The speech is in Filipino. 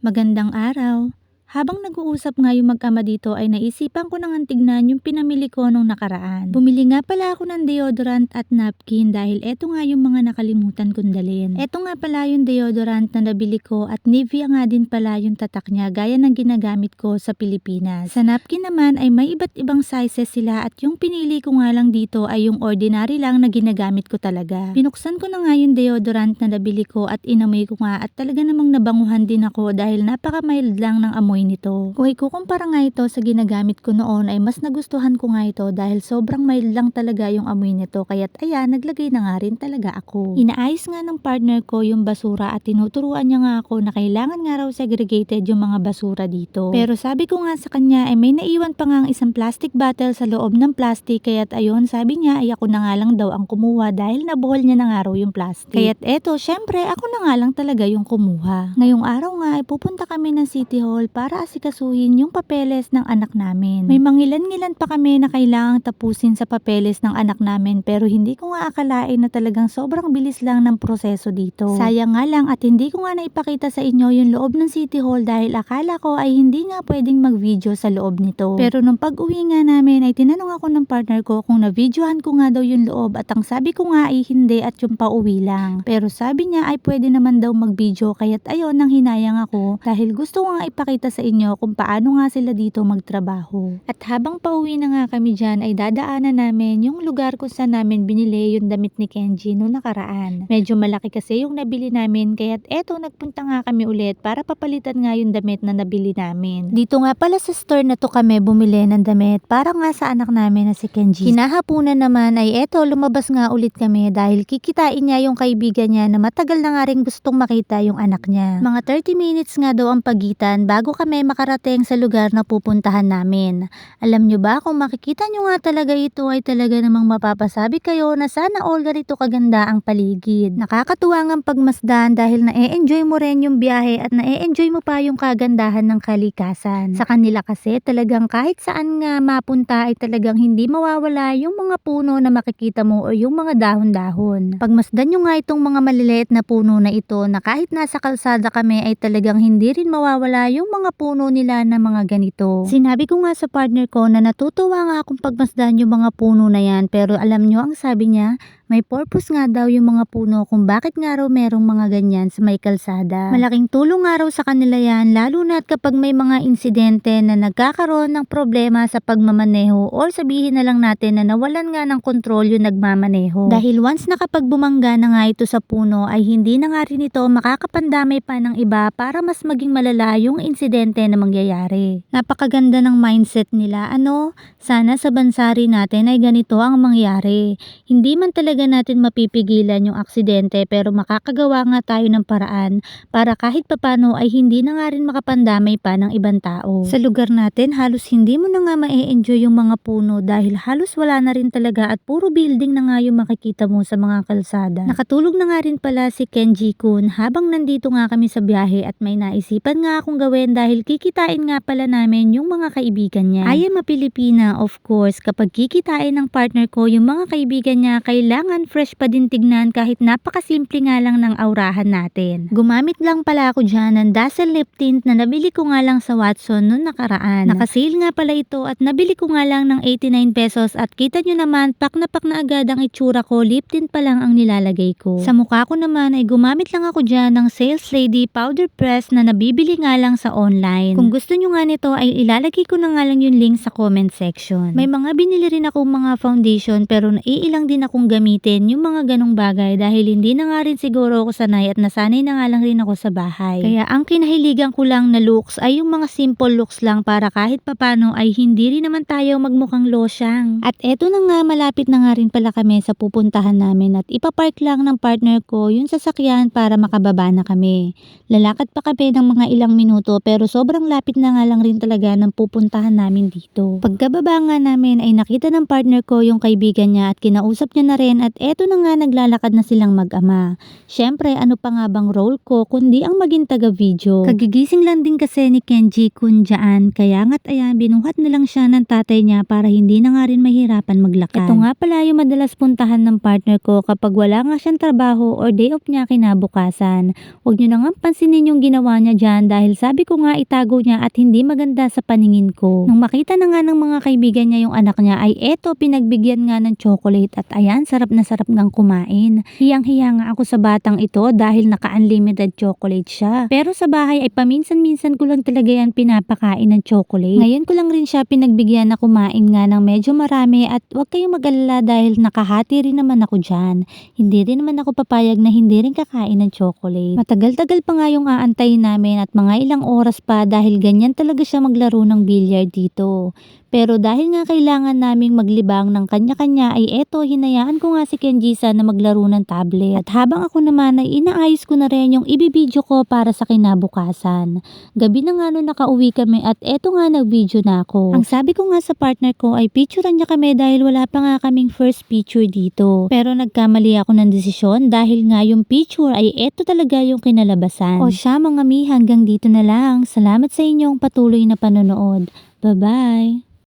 Magandang araw. Habang nag-uusap nga yung mag-ama dito ay naisipan ko nang tignan yung pinamili ko nung nakaraan. Bumili nga pala ako ng deodorant at napkin dahil eto nga yung mga nakalimutan kong dalhin. Eto nga pala yung deodorant na nabili ko at Nivea nga din pala yung tatak niya gaya ng ginagamit ko sa Pilipinas. Sa napkin naman ay may iba't ibang sizes sila at yung pinili ko nga lang dito ay yung ordinary lang na ginagamit ko talaga. Binuksan ko na nga yung deodorant na nabili ko at inamoy ko nga at talaga namang nabanguhan din ako dahil napaka mild lang ng amoy nito. Kung ikukumpara nga ito sa ginagamit ko noon ay mas nagustuhan ko nga ito dahil sobrang mild lang talaga yung amoy nito kaya't ayan naglagay na nga rin talaga ako. Inaayos nga ng partner ko yung basura at tinuturuan niya nga ako na kailangan nga raw segregated yung mga basura dito. Pero sabi ko nga sa kanya ay may naiwan pa nga ang isang plastic bottle sa loob ng plastic kaya't ayun sabi niya ay ako na nga lang daw ang kumuha dahil nabuhol niya na nga raw yung plastic. Kaya't eto syempre ako na nga lang talaga yung kumuha. Ngayong araw nga ay pupunta kami ng City Hall para asikasuhin yung papeles ng anak namin. May mangilan-ngilan pa kami na kailangang tapusin sa papeles ng anak namin pero hindi ko nga akalain na talagang sobrang bilis lang ng proseso dito. Sayang nga lang at hindi ko nga naipakita sa inyo yung loob ng City Hall dahil akala ko ay hindi nga pwedeng mag-video sa loob nito. Pero nung pag-uwi nga namin ay tinanong ako ng partner ko kung na-videohan ko nga daw yung loob at ang sabi ko nga ay hindi at yung pauwi lang. Pero sabi niya ay pwede naman daw mag-video kaya't ayun nang hinayang ako dahil gusto ko nga ipakita sa inyo kung paano nga sila dito magtrabaho. At habang pauwi na nga kami dyan ay dadaanan namin yung lugar kung saan namin binili yung damit ni Kenji no nakaraan. Medyo malaki kasi yung nabili namin kaya't eto nagpunta nga kami ulit para papalitan nga yung damit na nabili namin. Dito nga pala sa store na to kami bumili ng damit para nga sa anak namin na si Kenji. Kinahapunan naman ay eto lumabas nga ulit kami dahil kikitain niya yung kaibigan niya na matagal na nga rin gustong makita yung anak niya. Mga 30 minutes nga daw ang pagitan bago kami makarating sa lugar na pupuntahan namin. Alam nyo ba kung makikita nyo nga talaga ito ay talaga namang mapapasabi kayo na sana all ganito kaganda ang paligid. Nakakatuwa ng pagmasdan dahil na-e-enjoy mo rin yung biyahe at na-e-enjoy mo pa yung kagandahan ng kalikasan. Sa kanila kasi talagang kahit saan nga mapunta ay talagang hindi mawawala yung mga puno na makikita mo o yung mga dahon-dahon. Pagmasdan nyo nga itong mga maliliit na puno na ito na kahit nasa kalsada kami ay talagang hindi rin mawawala yung mga puno nila na mga ganito. Sinabi ko nga sa partner ko na natutuwa nga akong pagmasdan yung mga puno na yan pero alam nyo ang sabi niya, may purpose nga daw yung mga puno kung bakit nga raw merong mga ganyan sa may kalsada. Malaking tulong nga raw sa kanila yan lalo na kapag may mga insidente na nagkakaroon ng problema sa pagmamaneho or sabihin na lang natin na nawalan nga ng kontrol yung nagmamaneho. Dahil once na bumangga na nga ito sa puno ay hindi na nga rin ito makakapandamay pa ng iba para mas maging malala yung insidente na mangyayari. Napakaganda ng mindset nila. Ano? Sana sa bansa rin natin ay ganito ang mangyari. Hindi man talaga natin mapipigilan yung aksidente pero makakagawa nga tayo ng paraan para kahit papano ay hindi na nga rin makapandamay pa ng ibang tao. Sa lugar natin halos hindi mo na nga ma-enjoy yung mga puno dahil halos wala na rin talaga at puro building na nga yung makikita mo sa mga kalsada. Nakatulog na nga rin pala si Kenji Kun habang nandito nga kami sa biyahe at may naisipan nga akong gawin dahil kikitain nga pala namin yung mga kaibigan niya. I am a Pilipina of course kapag kikitain ng partner ko yung mga kaibigan niya kailangan fresh pa din tignan kahit napakasimple nga lang ng aurahan natin. Gumamit lang pala ako dyan ng Dazzle Lip Tint na nabili ko nga lang sa Watson noon nakaraan. Nakasale nga pala ito at nabili ko nga lang ng 89 pesos at kita nyo naman pak na pak na agad ang itsura ko lip tint pa lang ang nilalagay ko. Sa mukha ko naman ay gumamit lang ako dyan ng Sales Lady Powder Press na nabibili nga lang sa online. Kung gusto nyo nga nito ay ilalagay ko na nga lang yung link sa comment section. May mga binili rin ako mga foundation pero naiilang din akong gamitin yung mga ganong bagay dahil hindi na nga rin siguro ako sanay at nasanay na nga lang rin ako sa bahay. Kaya ang kinahiligan ko lang na looks ay yung mga simple looks lang para kahit papano ay hindi rin naman tayo magmukhang losyang. At eto na nga malapit na nga rin pala kami sa pupuntahan namin at ipapark lang ng partner ko yung sasakyan para makababa na kami. Lalakad pa kami ng mga ilang minuto pero sobrang lapit na nga lang rin talaga ng pupuntahan namin dito. Pagkababa nga namin ay nakita ng partner ko yung kaibigan niya at kinausap niya na rin at eto na nga naglalakad na silang mag-ama. Syempre, ano pa nga bang role ko kundi ang maging taga-video. Kagigising lang din kasi ni Kenji kun dyan, kaya nga't ayan, binuhat na lang siya ng tatay niya para hindi na nga rin mahirapan maglakad. Ito nga pala yung madalas puntahan ng partner ko kapag wala nga siyang trabaho or day off niya kinabukasan. Huwag niyo na nga pansinin yung ginawa niya dyan dahil sabi ko nga itago niya at hindi maganda sa paningin ko. Nung makita na nga ng mga kaibigan niya yung anak niya ay eto pinagbigyan nga ng chocolate at ayan sarap na sarap ngang kumain. Hiyang-hiya nga ako sa batang ito dahil naka-unlimited chocolate siya. Pero sa bahay ay paminsan-minsan ko lang talaga yan pinapakain ng chocolate. Ngayon ko lang rin siya pinagbigyan na kumain nga ng medyo marami at huwag kayong mag-alala dahil nakahati rin naman ako dyan. Hindi rin naman ako papayag na hindi rin kakain ng chocolate. Matagal-tagal pa nga yung aantayin namin at mga ilang oras pa dahil ganyan talaga siya maglaro ng billiard dito. Pero dahil nga kailangan naming maglibang ng kanya-kanya ay eto hinayaan ko nga si Kenjisa na maglaro ng tablet. At habang ako naman ay inaayos ko na rin yung ibibideo ko para sa kinabukasan. Gabi na nga nung nakauwi kami at eto nga nag-video na ako. Ang sabi ko nga sa partner ko ay picturean niya kami dahil wala pa nga kaming first picture dito. Pero nagkamali ako ng desisyon dahil nga yung picture ay eto talaga yung kinalabasan. O siya mga mi hanggang dito na lang. Salamat sa inyong patuloy na panonood. Bye-bye!